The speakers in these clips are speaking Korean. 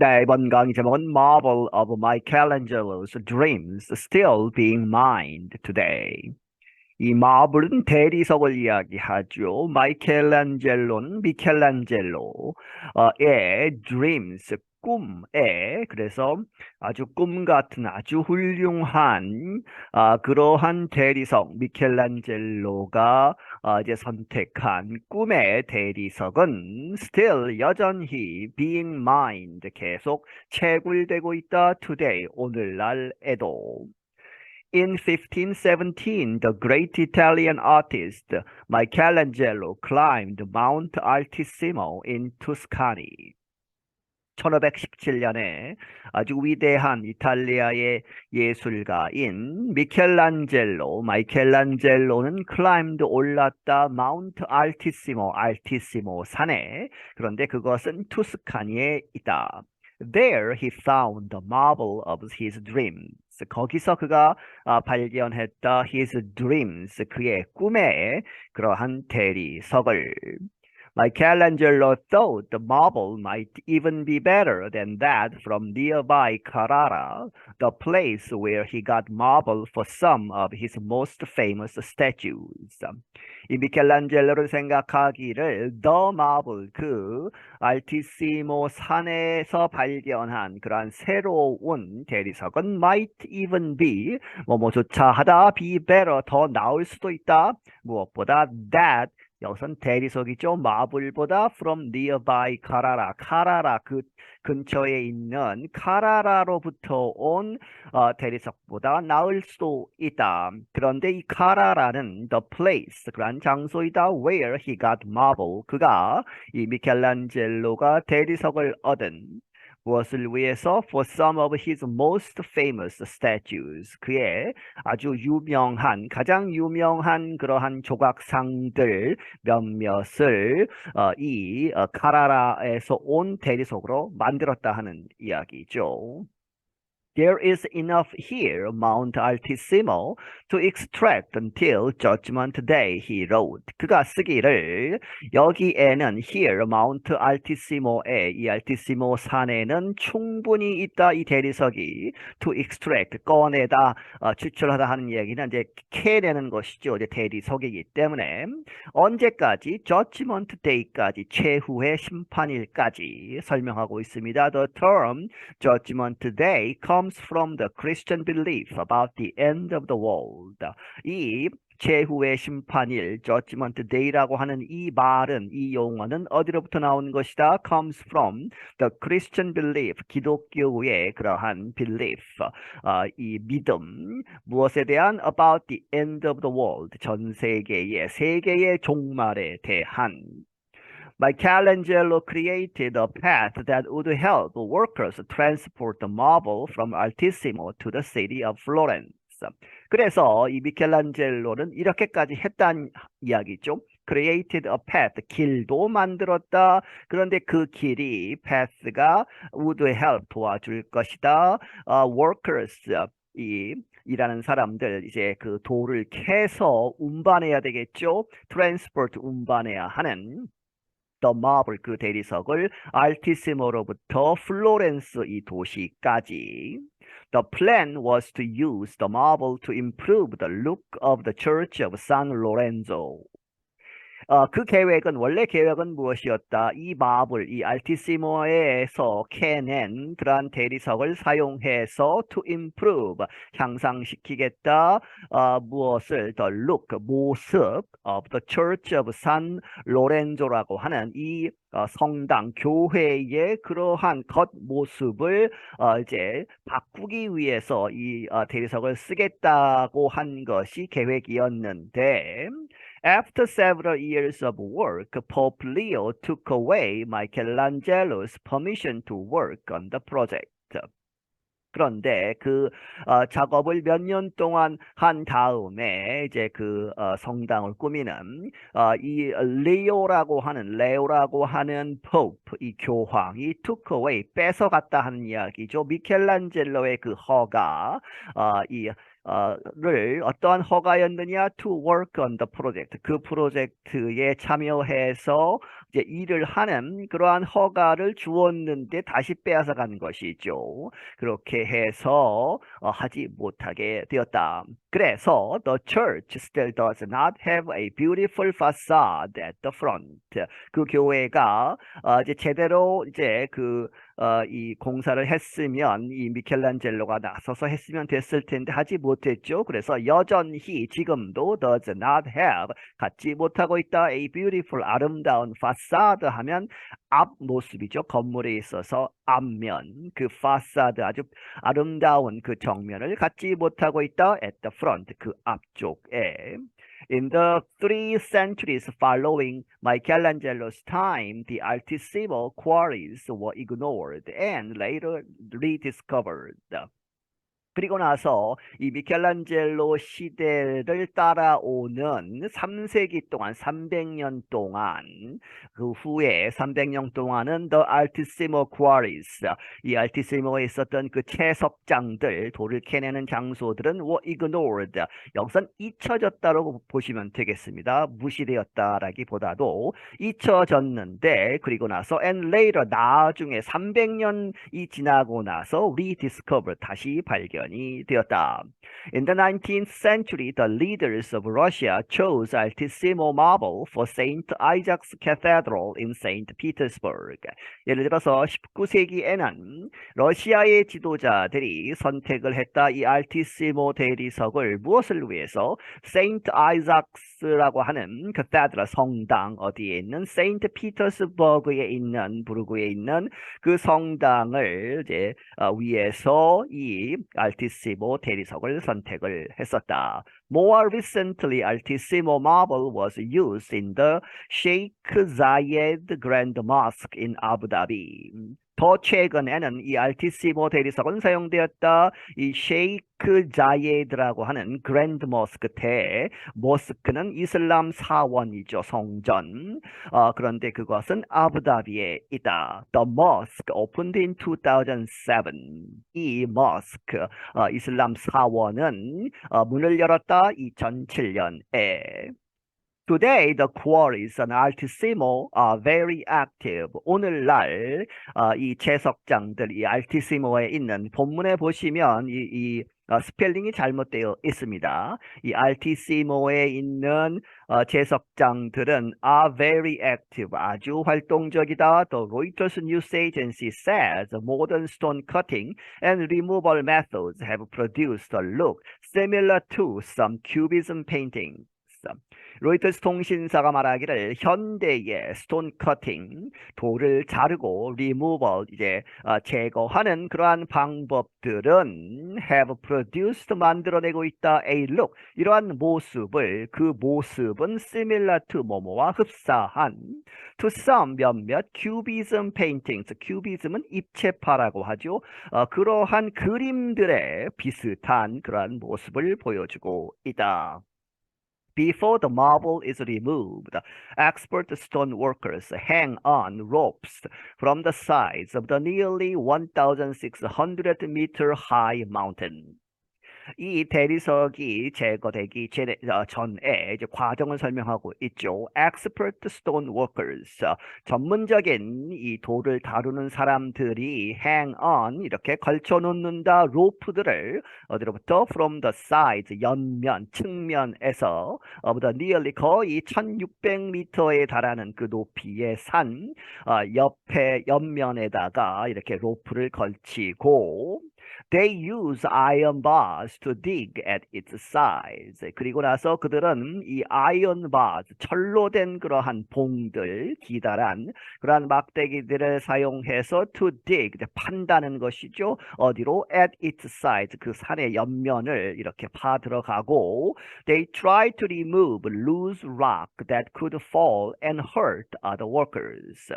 네, 이번 강의 제목은 Marvel of Michelangelo's Dreams Still Being Mined Today. 이 마블은 대리석을 이야기하죠. 마이켈란젤로는 미켈란젤로의 dreams, 꿈에 그래서 아주 꿈 같은 아주 훌륭한 아, 그러한 대리석 미켈란젤로가 아, 이제 선택한 꿈의 대리석은 still 여전히 being mined 계속 채굴되고 있다 today 오늘날에도 In 1517, the great Italian artist Michelangelo climbed Mount Altissimo in Tuscany. 1517년에 아주 위대한 이탈리아의 예술가인 미켈란젤로, 마이켈란젤로는 climbed 올랐다 마운트 알티시모, 알티시모 산에. 그런데 그것은 투스카니에 있다. There he found the marvel of his dreams. 거기서 그가 아, 발견했다 his dreams, 그의 꿈의 그러한 대리석을. Michelangelo thought the marble might even be better than that from nearby Carrara, the place where he got marble for some of his most famous statues. 이 미켈란젤로를 생각하기를 the marble 그 알티시모 산에서 발견한 그러한 새로운 대리석은 might even be 뭐뭐조차 하다 be better 더 나을 수도 있다 무엇보다 that 여기선 대리석이죠. 마블보다 from nearby 카라라. 카라라 그 근처에 있는 카라라로부터 온 어, 대리석보다 나을 수도 있다. 그런데 이 카라라는 the place 그런 장소이다. where he got marble. 그가 이 미켈란젤로가 대리석을 얻은 무엇을 위해서? For some of his most famous statues. 그의 아주 유명한, 가장 유명한 그러한 조각상들 몇몇을 어, 이 어, 카라라에서 온 대리석으로 만들었다 하는 이야기죠. There is enough here, Mount Altissimo, to extract until Judgment Day, he wrote. 그가 쓰기를 여기에는 here, Mount Altissimo에 이 알티시모 산에는 충분히 있다 이 대리석이 to extract 꺼내다 어, 추출하다 하는 이야기는 이제 캐내는 것이죠. 이제 대리석이기 때문에 언제까지 Judgment Day까지 최후의 심판일까지 설명하고 있습니다. The term Judgment Day comes from the Christian belief about the end of the world. 이 최후의 심판일, Judgment Day라고 하는 이 말은, 이 용어는 어디로부터 나온 것이다? comes from the Christian belief, 기독교의 그러한 belief, 어, 이 믿음, 무엇에 대한 about the end of the world, 전 세계의, 세계의 종말에 대한 Michelangelo created a path that would help workers transport the marble from Altissimo to the city of Florence. 그래서 이 미켈란젤로는 이렇게까지 했다는 이야기죠. created a path, 길도 만들었다. 그런데 그 길이, path가 would help 도와줄 것이다. Uh, workers, 이 일하는 사람들 이제 그 돌을 캐서 운반해야 되겠죠. transport 운반해야 하는 the marble 그 대리석을 알티시모로부터 플로렌스 이 도시까지 The plan was to use the marble to improve the look of the church of San Lorenzo. 어, 그 계획은 원래 계획은 무엇이었다? 이 마블, 이 알티시모에서 캐낸 그러한 대리석을 사용해서 to improve 향상시키겠다. 어, 무엇을 the look 모습 of the Church of San Lorenzo라고 하는 이 어, 성당 교회의 그러한 겉 모습을 어, 이제 바꾸기 위해서 이 어, 대리석을 쓰겠다고 한 것이 계획이었는데. After several years of work, Pope Leo took away Michelangelo's permission to work on the project. 그런데 그 어, 작업을 몇 년 동안 한 다음에 이제 그 어, 성당을 꾸미는 어, 이 레오라고 하는 레오라고 하는 포프 이 교황이 took away 뺏어갔다 하는 이야기죠. 미켈란젤로의 그 허가 이 를 어떠한 허가였느냐 to work on the project. 그 프로젝트에 참여해서 이제 일을 하는 그러한 허가를 주었는데 다시 빼앗아 간 것이죠. 그렇게 해서 어, 하지 못하게 되었다. 그래서 the church still does not have a beautiful facade at the front. 그 교회가 어, 이제 제대로 이제 그 어, 이 공사를 했으면 이 미켈란젤로가 나서서 했으면 됐을 텐데 하지 못했죠. 그래서 여전히 지금도 does not have 갖지 못하고 있다. a beautiful 아름다운 facade 하면 앞 모습이죠. 건물에 있어서 앞면 그 facade 아주 아름다운 그 정면을 갖지 못하고 있다. at the front 그 앞쪽에 In the three centuries following Michelangelo's time, the Altissimo quarries were ignored and later rediscovered. 그리고 나서 이 미켈란젤로 시대를 따라오는 3세기 동안 300년 동안 그 후에 300년 동안은 The Altissimo Quarries 이 알티시모에 있었던 그 채석장들 돌을 캐내는 장소들은 were ignored 여기선 잊혀졌다고 보시면 되겠습니다. 무시되었다라기보다도 잊혀졌는데 그리고 나서 and later 나중에 300년이 지나고 나서 rediscover 다시 발견 발견이 되었다. In the 19th century, the leaders of Russia chose Altissimo marble for St. Isaac's Cathedral in St. Petersburg. 예를 들어서 19세기에는 러시아의 지도자들이 선택을 했다. 이 알티시모 대리석을 무엇을 위해서 St. Isaac's라고 하는 cathedral 성당 어디에 있는 St. Petersburg에 있는 부르그에 있는 그 성당을 이제 어, 위해서 이 알티시모 대리석을 선택을 했었다. More recently, Altissimo marble was used in the Sheikh Zayed Grand Mosque in Abu Dhabi. 더 최근에는 이 알티시모 대리석은 사용되었다. 이 셰이크 자예드라고 하는 그랜드 모스크 대 모스크는 이슬람 사원이죠. 성전. 어, 그런데 그것은 아부다비에 있다. The mosque opened in 2007. 이 모스크 어, 이슬람 사원은 어, 문을 열었다. 2007년에. Today, the quarries on Altissimo are very active. 오늘날 어, 이 채석장들, 이 알티시모에 있는 본문에 보시면 이, 이 어, 스펠링이 잘못되어 있습니다. 이 알티시모에 있는 어, 채석장들은 are very active. 아주 활동적이다. The Reuters News Agency says modern stone cutting and removal methods have produced a look similar to some cubism paintings. 로이터스 통신사가 말하기를 현대의 스톤 커팅, 돌을 자르고 리무벌 이제 어, 제거하는 그러한 방법들은 have produced 만들어내고 있다 a look 이러한 모습을 그 모습은 similar to 뭐뭐와 흡사한 to some 몇몇 cubism paintings cubism은 입체파라고 하죠. 어, 그러한 그림들의 비슷한 그러한 모습을 보여주고 있다. Before the marble is removed, expert stone workers hang on ropes from the sides of the nearly 1,600 meter high mountain. 이 대리석이 제거되기 전에, 어, 전에 이제 과정을 설명하고 있죠. Expert stone workers, 어, 전문적인 이 돌을 다루는 사람들이 hang on 이렇게 걸쳐 놓는다. 로프들을 어디로부터? From the sides 옆면 측면에서 of the nearly 거의 1600m에 달하는 그 높이의 산 어, 옆에 옆면에다가 이렇게 로프를 걸치고 They use iron bars to dig at its sides. 그리고 나서 그들은 이 iron bars, 철로 된 그러한 봉들, 기다란 그러한 막대기들을 사용해서 to dig, 판다는 것이죠. 어디로? At its sides, 그 산의 옆면을 이렇게 파 들어가고 They try to remove loose rock that could fall and hurt other workers.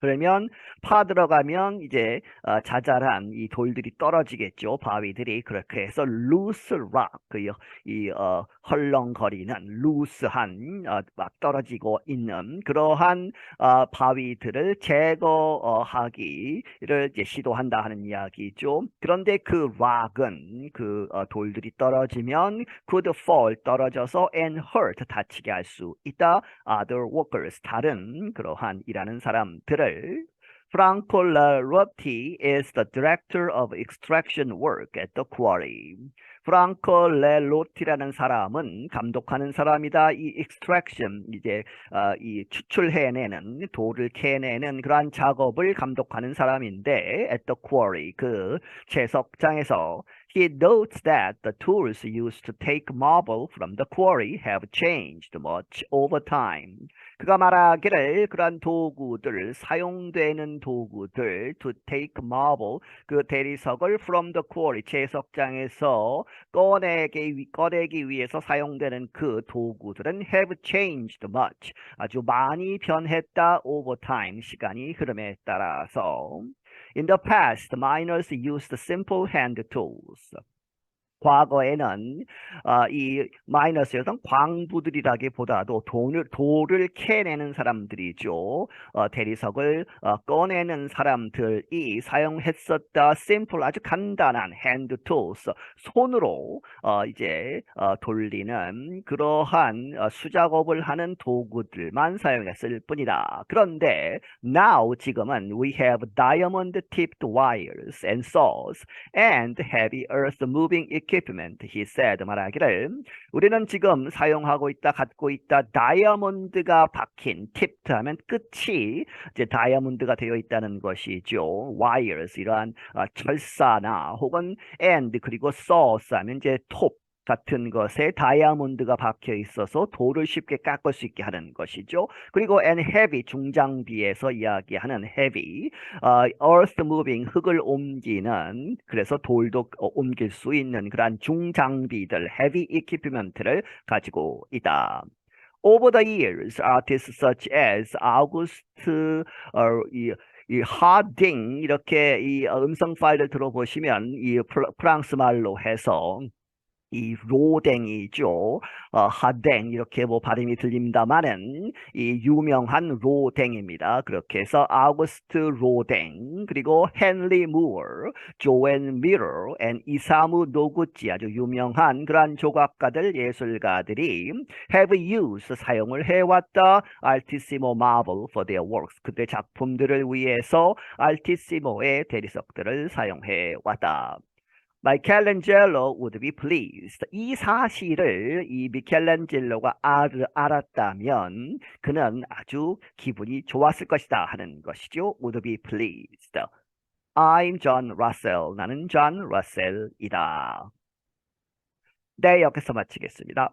그러면 파 들어가면 이제 어, 자잘한 이 돌들이 떨어지겠죠. 바위들이 그렇게 해서 loose rock 그, 이 어, 헐렁거리는 루스한 어, 막 떨어지고 있는 그러한 어, 바위들을 제거하기를 이제 시도한다 하는 이야기죠. 그런데 그 rock은 그 어, 돌들이 떨어지면 could fall 떨어져서 and hurt 다치게 할 수 있다. other workers 다른 그러한 일하는 사람들을 Franco Larotti is the director of extraction work at the quarry. 프랑코 렐로티라는 사람은 감독하는 사람이다. 이 extraction 이제 어, 이 추출해내는 돌을 캐내는 그러한 작업을 감독하는 사람인데 at the quarry 그 채석장에서 He notes that the tools used to take marble from the quarry have changed much over time. 그가 말하기를 그러한 도구들, 사용되는 도구들 to take marble, 그 대리석을 from the quarry, 채석장에서 꺼내기, 위- 꺼내기 위해서 사용되는 그 도구들은 have changed much, 아주 많이 변했다 over time, 시간이 흐름에 따라서. In the past, miners used simple hand tools. 과거에는 어, 이 마이너스에서 광부들이라기보다도 돈을 돌을 캐내는 사람들이죠. 어, 대리석을 어, 꺼내는 사람들이 사용했었다. simple 아주 간단한 hand tools 손으로 어, 이제 어, 돌리는 그러한 어, 수작업을 하는 도구들만 사용했을 뿐이다. 그런데 now 지금은 we have diamond tipped wires and saws and heavy earth moving equipment, he said 말하기를 우리는 지금 사용하고 있다, 갖고 있다, 다이아몬드가 박힌, tipped 하면 끝이 이제 다이아몬드가 되어 있다는 것이죠. wires 이러한 어, 철사나 혹은 and 그리고 saws 하면 이제 톱 같은 것에 다이아몬드가 박혀 있어서 돌을 쉽게 깎을 수 있게 하는 것이죠. 그리고 and heavy 중장비에서 이야기하는 heavy 어, earth moving 흙을 옮기는 그래서 돌도 어, 옮길 수 있는 그러한 중장비들 heavy equipment를 가지고 있다. Over the years, artists such as August 어, 이, 이 하딩 이렇게 이 어, 음성 파일을 들어보시면 이 프랑스 말로 해서 이 로댕이죠. 어, 하댕 이렇게 뭐 발음이 들립니다만은 이 유명한 로댕입니다. 그렇게 해서 아우구스트 로댕 그리고 헨리 무어, 조앤 미러, 앤 이사무 노구치 아주 유명한 그러한 조각가들 예술가들이 have used 사용을 해왔다. 알티시모 마블 for their works 그들의 작품들을 위해서 알티시모의 대리석들을 사용해 왔다. 마이켈란젤로 would be pleased. 이 사실을 이 미켈란젤로가 알, 알았다면 그는 아주 기분이 좋았을 것이다 하는 것이죠. would be pleased. I'm John Russell. 나는 John Russell이다. 네, 여기서 마치겠습니다.